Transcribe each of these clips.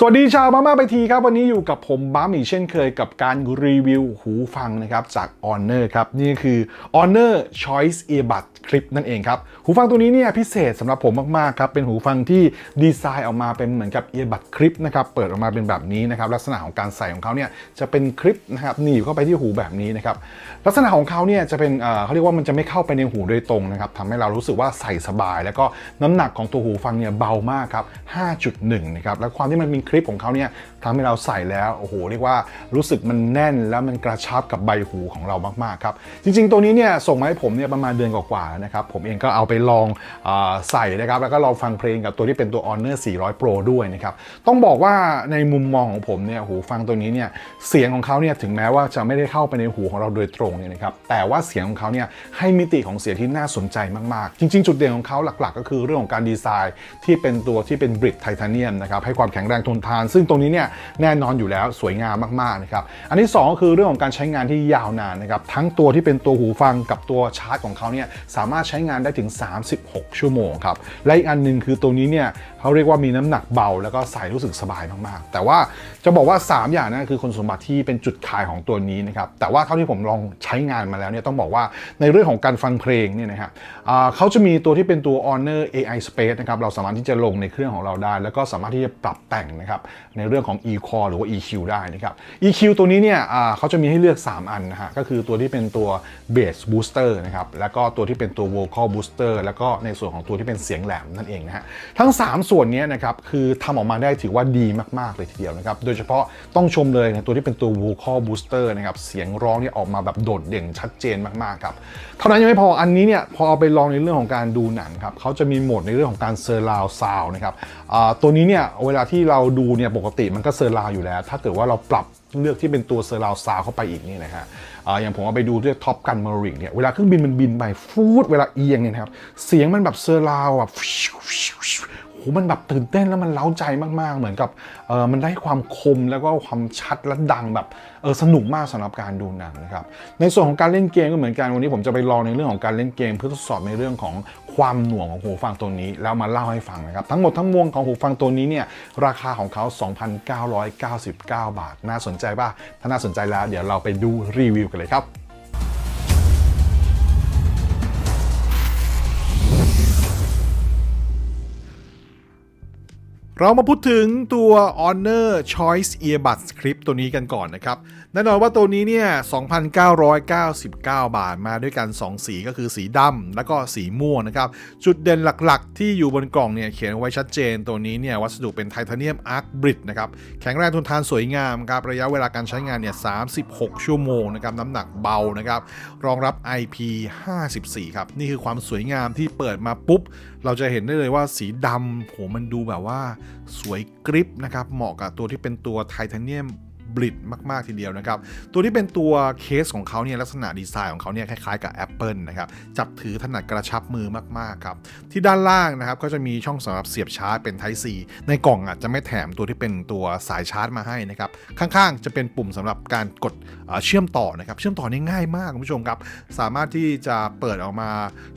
สวัสดีชาวมาม่าไปทีครับ วันนี้อยู่กับผมบ้าหมีเช่นเคยกับการรีวิวหูฟังนะครับจาก Honor ครับ นี่คือ Honor Choice Earbud Clip นั่นเองครับ หูฟังตัวนี้เนี่ยพิเศษสำหรับผมมากๆครับเป็นหูฟังที่ดีไซน์ออกมาเป็นเหมือนกับ Earbud Clip นะครับเปิดออกมาเป็นแบบนี้นะครับลักษณะของการใส่ของเขาเนี่ยจะเป็นคลิปนะครับหนีบเข้าไปที่หูแบบนี้นะครับลักษณะของเขาเนี่ยจะเป็นเออเขาเรียกว่ามันจะไม่เข้าไปในหูโดยตรงนะครับทำให้เรารู้สึกว่าใส่สบาย แล้วก็น้ำหนักของตัวหูฟังเนี่ยเบามากครับ 5.1 นะครับแล้วความที่มันมีคลิปของเขาเนี่ยทำให้เราใส่แล้วโอ้โหเรียกว่ารู้สึกมันแน่นแล้วมันกระชับกับใบหูของเรามากๆครับจริง ๆ ตัวนี้เนี่ยส่งมาให้ผมเนี่ยประมาณเดือนกว่านะครับ ผมเองก็เอาไปลองอใส่นะครับ แล้วก็ลองฟังเพลงกับตัวที่เป็นตัว Honor 400 Pro ด้วยนะครับ ต้องบอกว่าในมุมมองของผมเนี่ยหูฟังตัวนี้เนี่ยเสียงของเขาเนี่ยถึงแม้ว่าจะไม่ได้เข้าไปในหูของเราโดยตรงเนี่ยนะครับแต่ว่าเสียงของเขาเนี่ยให้มิติของเสียงที่น่าสนใจมากๆ จริง ๆ จุดเด่นของเขาหลักๆ ก็คือเรื่องของการดีไซน์ที่เป็นตัวที่เป็นบริดไทเทเนียมนะครับให้ความแข็งแรงทนทาน ซึ่งตรงนี้เนี่ยแน่นอนอยู่แล้วสวยงามมากๆนะครับอันที่สองก็คือเรื่องของการใช้งานที่ยาวนานนะครับทั้งตัวที่เป็นตัวหูฟังกับตัวชาร์จของเขาเนี่ยสามารถใช้งานได้ถึง 36 ชั่วโมงครับ และอีกอันหนึ่งคือตัวนี้เนี่ยเขาเรียกว่ามีน้ำหนักเบา แล้วก็ใส่รู้สึกสบายมากๆ แต่ว่าจะบอกว่า 3 อย่างนั้นคือคุณสมบัติที่เป็นจุดขายของตัวนี้นะครับแต่ว่าเท่าที่ผมลองใช้งานมาแล้วเนี่ยต้องบอกว่าในเรื่องของการฟังเพลงเนี่ยนะครับเขาจะมีตัวที่เป็นตัว Honor AI Space นะครับเราสามารถที่จะลงในเครื่องของเราได้ แล้วก็สามารถที่จะปรับแต่งนะครับในเรื่องของ E-Core หรือว่า EQ ได้นะครับ EQ ตัวนี้เนี่ยเขาจะมีให้เลือก 3 อันนะฮะก็คือตัวที่เป็นตัว Bass Booster นะครับแล้วก็ตัวที่เป็นตัว Vocal Booster แล้วก็ในส่วนของตัวที่เป็นเสียงแหลมนั่นเองนะฮะทั้ง 3ส่วนนี้นะครับคือทำออกมาได้ถือว่าดีมาก ๆ เลยทีเดียวนะครับ โดยเฉพาะต้องชมเลยในตัวที่เป็นตัว vocal booster นะครับ เสียงร้องนี่ออกมาแบบโดดเด่นชัดเจนมาก ๆ ครับ เท่านั้นยังไม่พออันนี้เนี่ย พอเอาไปลองในเรื่องของการดูหนังครับเขาจะมีโหมดในเรื่องของการเซอร์ราวซาวนะครับตัวนี้เนี่ยเวลาที่เราดูเนี่ยปกติมันก็เซอร์ราวอยู่แล้ว ถ้าเกิดว่าเราปรับเลือกที่เป็นตัวเซอร์ราวซาวเข้าไปอีกนี่นะฮะอ่าอย่างผมเอาไปดูด้วยท็อปกันมาริกเนี่ยเวลาเครื่องบินมันบินไปฟูดเวลาเอียงเนี่ยนะครับเสียงมันแบบเซอร์ราวแบบ โหมันแบบตื่นเต้นแล้วมันเล้าใจมากๆ เหมือนกับเออมันได้ความคมแล้วก็ความชัดและดังแบบเออสนุกมากสำหรับการดูหนังนะครับในส่วนของการเล่นเกมก็เหมือนกันวันนี้ผมจะไปลองในเรื่องของการเล่นเกม เพื่อทดสอบในเรื่องของความหน่วงของหูฟังตัวนี้ แล้วมาเล่าให้ฟังนะครับ ทั้งหมดทั้งมวลของหูฟังตัวนี้เนี่ยราคาของเขา 2,999 บาท น่าสนใจป่ะถ้าน่าสนใจแล้วเดี๋ยวเราไปดูรีวิวกันเลยครับ เรามาพูดถึงตัว Honor Choice Earbuds Clip ตัวนี้กันก่อนนะครับ แน่นอนว่าตัวนี้เนี่ย 2,999 บาทมาด้วยกัน 2 สีก็คือสีดำแล้วก็สีม่วงนะครับ จุดเด่นหลักๆ ที่อยู่บนกล่องเนี่ย เขียนไว้ชัดเจน ตัวนี้เนี่ย วัสดุเป็นไทเทเนียมอาร์คบริดนะครับ แข็งแรงทนทานสวยงามครับ ระยะเวลาการใช้งานเนี่ย 36 ชั่วโมงนะครับ น้ำหนักเบานะครับ รองรับ IP54 ครับ นี่คือความสวยงามที่เปิดมาปุ๊บ เราจะเห็นได้เลยว่าสีดำโหมันดูแบบว่าสวยกริปนะครับ เหมาะกับตัวที่เป็นตัวไทเทเนียม บลิดมาก ๆ ทีเดียวนะครับ ตัวที่เป็นตัวเคสของเขาเนี่ยลักษณะดีไซน์ของเขาเนี่ยคล้าย ๆ กับ Apple นะครับจับถือถนัดกระชับมือมาก ๆ ครับ ที่ด้านล่างนะครับก็จะมีช่องสำหรับเสียบชาร์จเป็น Type C ในกล่องอะจะไม่แถมตัวที่เป็นตัวสายชาร์จมาให้นะครับข้างๆ จะเป็นปุ่มสำหรับการกดเอ่อเชื่อมต่อนะครับเชื่อมต่อนี่ง่ายมากคุณผู้ชมครับสามารถที่จะเปิดออกมา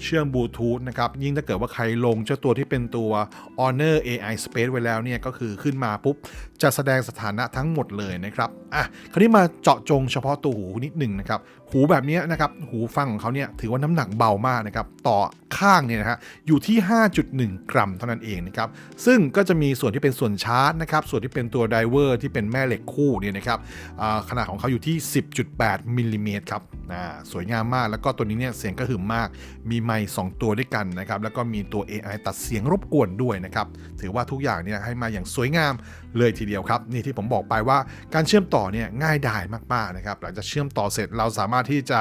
เชื่อมบลูทูธนะครับยิ่งถ้าเกิดว่าใครลงเจ้าตัวที่เป็นตัว Honor AI Space ไว้แล้วเนี่ยก็คือขึ้นมาปุ๊บ จะแสดงสถานะทั้งหมดเลยนะครับ อะ คราวนี้มาเจาะจงเฉพาะตัวหูนิดหนึ่งนะครับ หูแบบนี้นะครับ หูฟังของเขาเนี่ยถือว่าน้ำหนักเบามากนะครับ ต่อข้างเนี่ยนะฮะ อยู่ที่ 5.1 กรัมเท่านั้นเองนะครับ ซึ่งก็จะมีส่วนที่เป็นส่วนชาร์จนะครับ ส่วนที่เป็นตัวไดเวอร์ที่เป็นแม่เหล็กคู่เนี่ยนะครับขนาดของเขาอยู่ที่ 10.8มิลลิเมตรครับ อ่าสวยงามมากแล้วก็ตัวนี้เนี่ยเสียงก็หึมมาก มีไมค์2ตัวด้วยกันนะครับแล้วก็มีตัว AI ตัดเสียงรบกวนด้วยนะครับถือว่าทุกอย่างเนี่ยให้มาอย่างสวยงามเลยทีเดียวครับนี่ที่ผมบอกไปว่าการเชื่อมต่อเนี่ยง่ายดายมากๆนะครับหลังจากเชื่อมต่อเสร็จเราสามารถที่จะ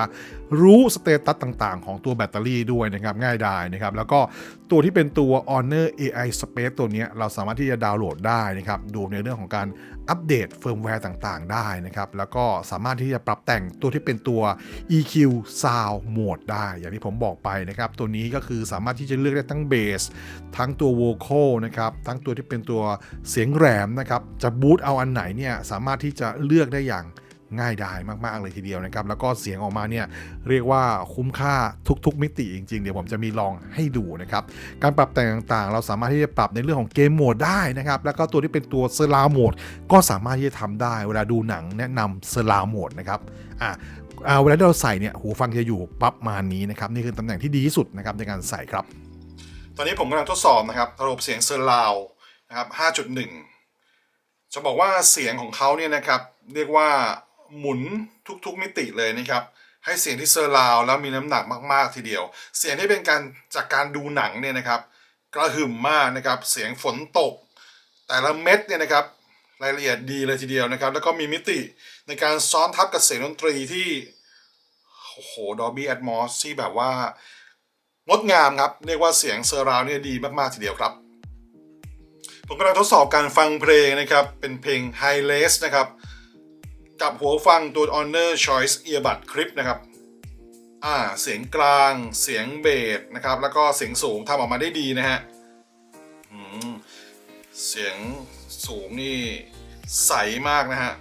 รู้สเตตัสต่างๆ ของตัวแบตเตอรี่ด้วยนะครับง่ายดายนะครับแล้วก็ตัวที่เป็นตัว Honor AI Space ตัวนี้เราสามารถที่จะดาวน์โหลดได้นะครับดูในเรื่องของการ อัปเดตเฟิร์มแวร์ต่างๆ ได้นะครับ แล้วก็สามารถที่จะปรับแต่งตัวที่เป็นตัว EQ Sound Mode ได้ อย่างที่ผมบอกไปนะครับ ตัวนี้ก็คือสามารถที่จะเลือกได้ทั้งเบสทั้งตัว Vocal นะครับ ทั้งตัวที่เป็นตัวเสียงแหลมนะครับ จะบูตเอาอันไหนเนี่ยสามารถที่จะเลือกได้อย่าง ง่ายดายมาก ๆ เลยทีเดียวนะครับ แล้วก็เสียงออกมาเนี่ยเรียกว่าคุ้มค่าทุก ๆ มิติจริง ๆ เดี๋ยวผมจะมีลองให้ดูนะครับ การปรับแต่งต่างๆ เราสามารถที่จะปรับในเรื่องของเกมโหมดได้นะครับ แล้วก็ตัวที่เป็นตัวเซอร์ราโหมดก็สามารถที่จะทำได้ เวลาดูหนังแนะนำเซอร์ราโหมดนะครับอะอ่าเวลาที่เราใส่เนี่ยหูฟังจะอยู่ประมานี้นะครับนี่คือตำแหน่งที่ดีที่สุดนะครับในการใส่ครับ ตอนนี้ผมกำลังทดสอบนะครับระบบเสียงเซอร์ราวนะครับ5.1 จะบอกว่าเสียงของเขาเนี่ยนะครับเรียกว่า หมุนทุกๆมิติเลยนะครับให้เสียงที่เซอร์ราวแล้วมีน้ำหนักมากๆทีเดียว เสียงที่เป็นการจากการดูหนังเนี่ยนะครับกระหึ่มมากนะครับเสียงฝนตก แต่ละเม็ดเนี่ยนะครับรายละเอียดดีเลยทีเดียวนะครับ แล้วก็มีมิติในการซ้อนทับกับเสียงดนตรีที่โอ้โหดอ b บี้แอ m มอสที่แบบว่างดงามครับ เรียกว่าเสียงเซอร์ราวเนี่ยดีมากๆทีเดียวครับผมกำลังทดสอบการฟังเพลงนะครับ เป็นเพลง High r e s นะครับ กับหัวฟังตัว Honor Choice Earbud Clip นะครับอ่าเสียงกลางเสียงเบสนะครับ แล้วก็เสียงสูงทำออกมาได้ดีนะฮะเสียงสูงนี่ใสมากนะฮะ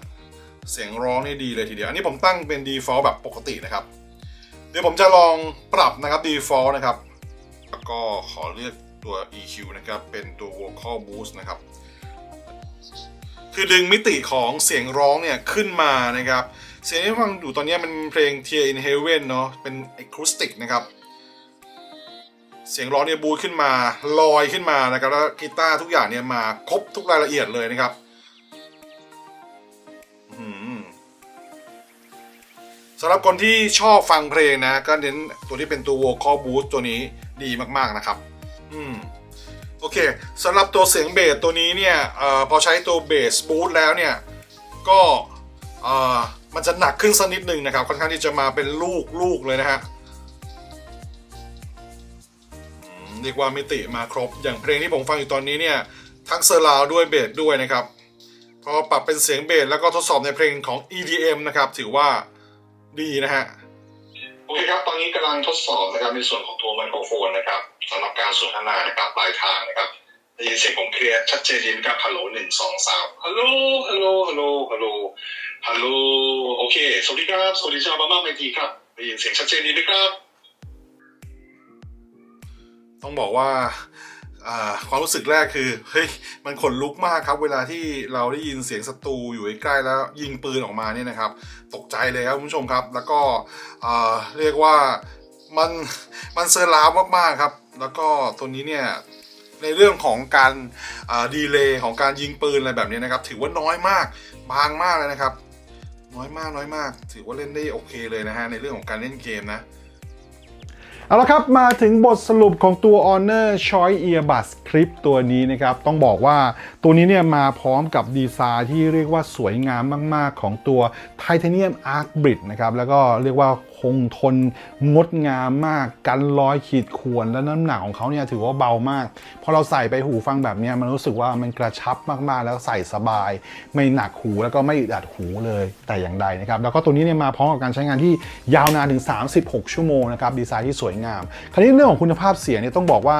เสียงร้องนี่ดีเลยทีเดียว อันนี้ผมตั้งเป็น default แบบปกตินะครับ เดี๋ยวผมจะลองปรับนะครับ default นะครับ แล้วก็ขอเลือกตัว EQ นะครับ เป็นตัว vocal boost นะครับ คือดึงมิติของเสียงร้องเนี่ยขึ้นมานะครับ เสียงที่ฟังอยู่ตอนนี้มันเพลง Tear in Heaven เนาะเป็น acoustic นะครับ เสียงร้องเนี่ยบูขึ้นมาลอยขึ้นมานะครับแล้วกีตาร์ทุกอย่างเนี่ยมาครบทุกรายละเอียดเลยนะครับสำหรับคนที่ชอบฟังเพลงนะ ก็เน้นตัวที่เป็นตัว vocal boost ตัวนี้ดีมากๆนะครับ อืม โอเคสำหรับตัวเสียงเบสตัวนี้เนี่ยอพอใช้ตัวเบสบูทแล้วเนี่ย ก็มันจะหนักขึ้นสักนิดหนึ่งนะครับ ค่อนข้างที่จะมาเป็นลูกลูกเลยนะฮะเรียกว่ามิติมาครบอย่างเพลงที่ผมฟังอยู่ตอนนี้เนี่ย ทั้งเซอร์ราวด้วยเบสด้วยนะครับ พอปรับเป็นเสียงเบสแล้วก็ทดสอบในเพลงของ EDM นะครับ ถือว่าดีนะฮะโอเคครับ ตอนนี้กำลังทดสอบนะครับในส่วนของตัวไมโครโฟนนะครับสำหรับการสนทนานะครับปลายทาง เสียงผมเคลียร์ชัดเจนดีนะครับฮัลโหลหนึ่งสองสามฮัลโหลฮัลโหลฮัลโหลฮัลโหลฮัลโหลโอเค สวัสดีครับ สวัสดีชาวบ้านมากทีครับได้ยินเสียงชัดเจนดีไหมครับ ต้องบอกว่าความรู้สึกแรกคือเฮ้ยมันขนลุกมากครับ เวลาที่เราได้ยินเสียงศัตรูอยู่ใกล้แล้วยิงปืนออกมาเนี่ยนะครับ ตกใจเลยครับคุณผู้ชมครับ แล้วก็เรียกว่ามันมันเซอร์ราวมากๆครับ แล้วก็ตัวนี้เนี่ย ในเรื่องของการดีเลย์ของการยิงปืนอะไรแบบนี้นะครับ ถือว่าน้อยมากบางมากเลยนะครับ น้อยมากน้อยมาก ถือว่าเล่นได้โอเคเลยนะฮะในเรื่องของการเล่นเกมนะเอาละครับ มาถึงบทสรุปของตัว Honor Choice Earbuds Clip ตัวนี้นะครับ ต้องบอกว่าตัวนี้เนี่ยมาพร้อมกับดีไซน์ที่เรียกว่าสวยงามมาก ๆ ของตัว Titanium Arc Bridge นะครับ แล้วก็เรียกว่า คงทนงดงามมาก กันรอยขีดข่วนและน้ำหนักของเขาเนี่ยถือว่าเบามาก พอเราใส่ไปหูฟังแบบนี้มันรู้สึกว่ามันกระชับมากๆ แล้วใส่สบาย ไม่หนักหูแล้วก็ไม่อึดอัดหูเลยแต่อย่างใดนะครับ แล้วก็ตัวนี้เนี่ยมาพร้อมกับการใช้งานที่ยาวนานถึง 36 ชั่วโมงนะครับดีไซน์ที่สวยงาม คราวนี้เรื่องของคุณภาพเสียงเนี่ยต้องบอกว่า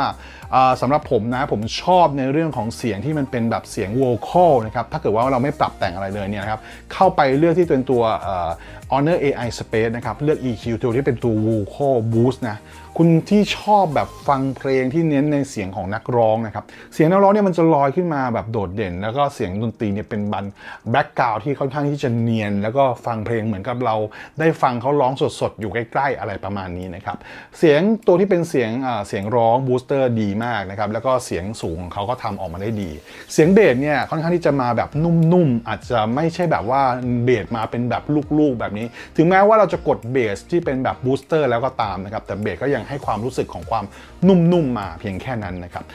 สำหรับผมนะผมชอบในเรื่องของเสียงที่มันเป็นแบบเสียงโวคอลนะครับถ้าเกิดว่าเราไม่ปรับแต่งอะไรเลยเนี่ยนะครับเข้าไปเลือกที่เป็นตัวเอ่อ Honor AI Space นะครับเลือก EQ ตัวที่เป็นตัว vocal boost นะ คุณที่ชอบแบบฟังเพลงที่เน้นในเสียงของนักร้องนะครับ เสียงนักร้องเนี่ยมันจะลอยขึ้นมาแบบโดดเด่น แล้วก็เสียงดนตรีเนี่ยเป็นบันแบ็กกราวที่ค่อนข้างที่จะเนียน แล้วก็ฟังเพลงเหมือนกับเรา ได้ฟังเขาร้องสดๆ อยู่ใกล้ๆ อะไรประมาณนี้นะครับ เสียงตัวที่เป็นเสียงเสียงร้องบูสเตอร์ดีมากนะครับ แล้วก็เสียงสูงของเขาก็ทำออกมาได้ดี เสียงเบสเนี่ยค่อนข้างที่จะมาแบบนุ่มๆ อาจจะไม่ใช่แบบว่าเบสมาเป็นแบบลูกๆแบบนี้ ถึงแม้ว่าเราจะกดเบสที่เป็นแบบบูสเตอร์แล้วก็ตามนะครับ แต่เบสก็ยังให้ความรู้สึกของความนุ่มๆมาเพียงแค่นั้นนะครับ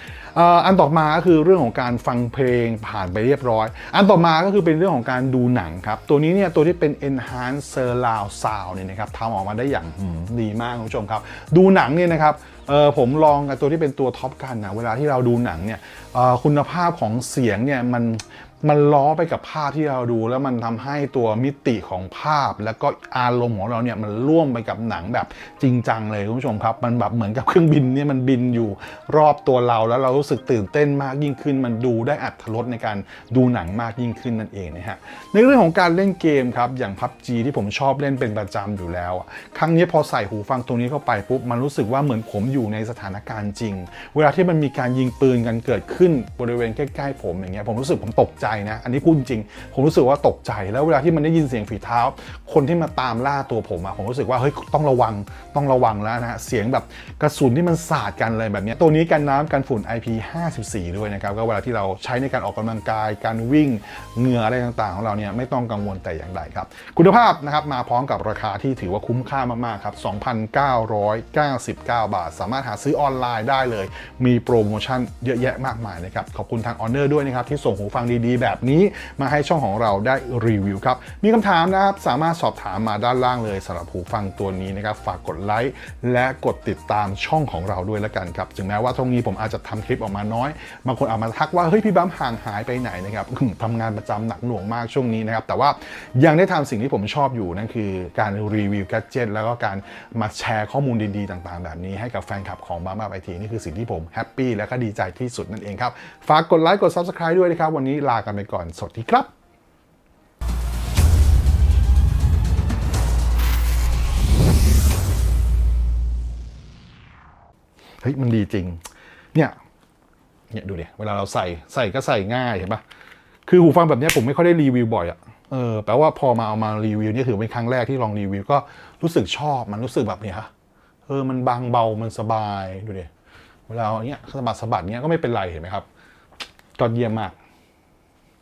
อันต่อมาก็คือเรื่องของการฟังเพลงผ่านไปเรียบร้อย อันต่อมาก็คือเป็นเรื่องของการดูหนังครับ ตัวนี้เนี่ยตัวที่เป็น enhanced surround sound เนี่ยนะครับทำออกมาได้อย่างดีมากคุณผู้ชมครับ ดูหนังเนี่ยนะครับเออผมลองกับตัวที่เป็นตัวท็อปกันนะเวลาที่เราดูหนังเนี่ยคุณภาพของเสียงเนี่ยมัน มันล้อไปกับภาพที่เราดู แล้วมันทำให้ตัวมิติของภาพ แล้วก็อารมณ์ของเราเนี่ยมันร่วมไปกับหนังแบบจริงจังเลยคุณผู้ชมครับมันแบบเหมือนกับเครื่องบินเนี่ยมันบินอยู่รอบตัวเราแล้วเรารู้สึกตื่นเต้นมากยิ่งขึ้น มันดูได้อัตรสในการดูหนังมากยิ่งขึ้นนั่นเองนะฮะในเรื่องของการเล่นเกมครับอย่าง PUBG ที่ผมชอบเล่นเป็นประจำอยู่แล้ว ครั้งนี้พอใส่หูฟังตรงนี้เข้าไปปุ๊บมันรู้สึกว่าเหมือนผมอยู่ในสถานการณ์จริง เวลาที่มันมีการยิงปืนกันเกิดขึ้นบริเวณใกล้ๆผมอย่างเงี้ยผมรู้สึกผมตกใจนะ อันนี้พูดจริง ผมรู้สึกว่าตกใจ แล้วเวลาที่มันได้ยินเสียงฝีเท้า คนที่มาตามล่าตัวผมอะผมรู้สึกว่าเฮ้ยต้องระวังต้องระวังแล้วนะฮะเสียงแบบกระสุนที่มันสาดกันเลยแบบนี้ตัวนี้กันน้ำกันฝุ่น IP54 ด้วยนะครับ ก็เวลาที่เราใช้ในการออกกำลังกาย การวิ่งเหงื่ออะไรต่างๆ ของเราเนี่ยไม่ต้องกังวลแต่อย่างใดครับ คุณภาพนะครับมาพร้อมกับราคาที่ถือว่าคุ้มค่ามากๆครับ2,999 บาท สามารถหาซื้อออนไลน์ได้เลย มีโปรโมชั่นเยอะแยะมากมายนะครับขอบคุณทาง Honor ด้วยนะครับที่ส่งหูฟังดีๆแบบนี้มาให้ช่องของเราได้รีวิวครับ มีคำถามนะครับสามารถสอบถามมาด้านล่างเลยสำหรับหูฟังตัวนี้นะครับฝากกดไลค์และกดติดตามช่องของเราด้วยแล้วกันครับถึงแม้ว่าตรงนี้ผมอาจจะทำคลิปออกมาน้อยบางคนอาจมาทักว่าเฮ้ยพี่บัมห่างหายไปไหนนะครับทำงานประจำหนักหน่วงมากช่วงนี้นะครับแต่ว่ายังได้ทำสิ่งที่ผมชอบอยู่นั่นคือการรีวิวแกจิตแล้วก็การมาแชร์ข้อมูลดีๆ ต่างๆ แบบนี้ให้กับแฟนคลับของบ้าบ้าไอทีนี่คือสิ่งที่ผมแฮปปี้และก็ดีใจที่สุดนั่นเองครับฝากกดไลค์กด Subscribe ด้วยนะครับวันนี้ลากันไปก่อน สวัสดีครับเฮ้ยมันดีจริง เนี่ย เนี่ยดูดิ เวลาเราใส่ ใส่ก็ใส่ง่ายเห็นปะคือหูฟังแบบเนี้ยผมไม่ค่อยได้รีวิวบ่อยอะเออ แปลว่าพอมาเอามารีวิวนี่ถือเป็นครั้งแรกที่ลองรีวิวก็รู้สึกชอบ มันรู้สึกแบบเนี้ยเออ มันบางเบา มันสบาย ดูดิ เวลาเนี้ยสะบัดสะบัดเนี้ยก็ไม่เป็นไรเห็นไหมครับยอดเยี่ยมมาก